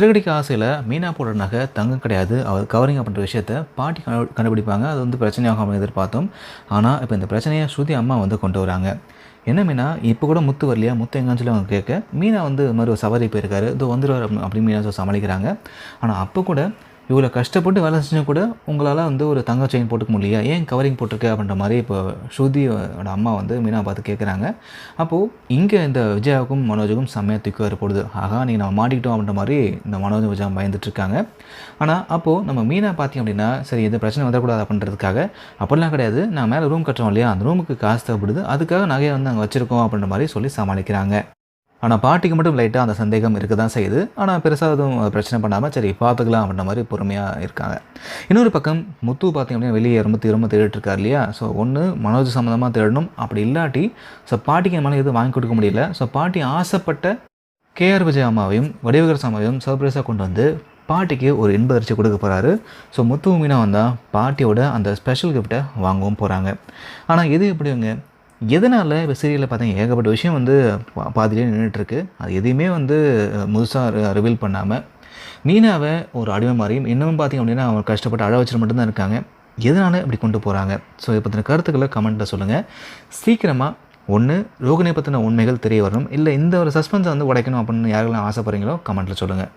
திருக்கடிக்க ஆசையில் மீனா போடுற நகை தங்கம் கிடையாது. அவர் கவரிங் அப்படின்ற விஷயத்த பாட்டி கண்டு கண்டுபிடிப்பாங்க. அது வந்து பிரச்சனையாகும் எதிர்பார்த்தோம். ஆனால் இப்போ இந்த பிரச்சனையை ஸ்ருதி அம்மா வந்து கொண்டு வராங்க. என்ன மீனா? இப்போ கூட முத்து வரலையா? முத்து எங்கன்னு சொல்லி அவங்க கேட்க மீனா வந்து இது மாதிரி ஒரு சவாரி போயிருக்காரு. இது வந்துடுவார் அப்படின்னு மீனா சொல்லி சமாளிக்கிறாங்க. ஆனால் அப்போ கூட இவ்வளோ கஷ்டப்பட்டு வேலை செஞ்சால் கூட உங்களால் வந்து ஒரு தங்க செயின் போட்டுக்க முடியலையா? ஏன் கவரிங் போட்டிருக்க? அப்படின்ற மாதிரி இப்போ ஸ்ருதியோட அம்மா வந்து மீனா பார்த்து கேட்குறாங்க அப்போது இங்கே இந்த விஜயாவுக்கும் மனோஜுக்கும் செம்மையாக தூக்கி வரப்படுது ஆகா நீங்கள் நம்ம மாட்டிக்கிட்டோம் அப்படின்ற மாதிரி இந்த மனோஜ் விஜயா பயந்துட்டுருக்காங்க ஆனால் அப்போது நம்ம மீனா பார்த்தீங்க அப்படின்னா சரி எது பிரச்சனை வந்துடக்கூடாது அப்படின்றதுக்காக அப்படிலாம் கிடையாது. நான் மேலே ரூம் கட்டுறோம் இல்லையா? அந்த ரூமுக்கு காசு தேவைப்படுது. அதுக்காக நகையை வந்து அங்கே வச்சுருக்கோம் அப்படின்ற மாதிரி சொல்லி சமாளிக்கிறாங்க. ஆனால் பாட்டிக்கு மட்டும் லைட்டாக அந்த சந்தேகம் இருக்க தான் செய்யுது. ஆனால் பெருசாக எதுவும் பிரச்சனை பண்ணாமல் சரி பார்த்துக்கலாம் அப்படின்ற மாதிரி பொறுமையாக இருக்காங்க. இன்னொரு பக்கம் முத்து பார்த்திங்க அப்படின்னா வெளியே ரொம்ப திரும்ப தேடிட்டுருக்கார் இல்லையா? ஸோ ஒன்று மனோஜ் சம்மந்தமாக தேடணும். அப்படி இல்லாட்டி ஸோ பாட்டிக்கு என் மேலே எதுவும் வாங்கி கொடுக்க முடியல. ஸோ பாட்டி ஆசைப்பட்ட கேஆர் விஜய் அம்மாவையும் வடிவகர் அம்மாவையும் சர்ப்ரைஸாக கொண்டு வந்து பாட்டிக்கு ஒரு இன்ப அரிசி கொடுக்க போகிறாரு ஸோ முத்து மீனா வந்தால் பாட்டியோட அந்த ஸ்பெஷல் கிஃப்ட்டை வாங்கவும் போகிறாங்க ஆனால் எது எப்படிங்க எதனால் இப்போ சீரியலில் பார்த்தீங்க ஏகப்பட்ட விஷயம் வந்து பா நின்றுட்டுருக்கு அது எதையுமே வந்து முழுசாக ரிவீல் பண்ணாமல் மீனாவை ஒரு அடிமை மாதிரியும் இன்னமும் பார்த்தீங்க அப்படின்னா அவங்க கஷ்டப்பட்டு அழ வச்சுட்டு மட்டும்தான் இருக்காங்க. எதனால் இப்படி கொண்டு போகிறாங்க ஸோ இதை பற்றின கருத்துக்களை கமெண்ட்டில் சொல்லுங்கள் சீக்கிரமாக ஒன்று ரோகிணியை பற்றின உண்மைகள் தெரிய வரணும். இல்லை இந்த ஒரு சஸ்பென்ஸை வந்து உடைக்கணும் அப்படின்னு யாரெல்லாம் ஆசைப்படுறீங்களோ கமெண்ட்டில் சொல்லுங்கள்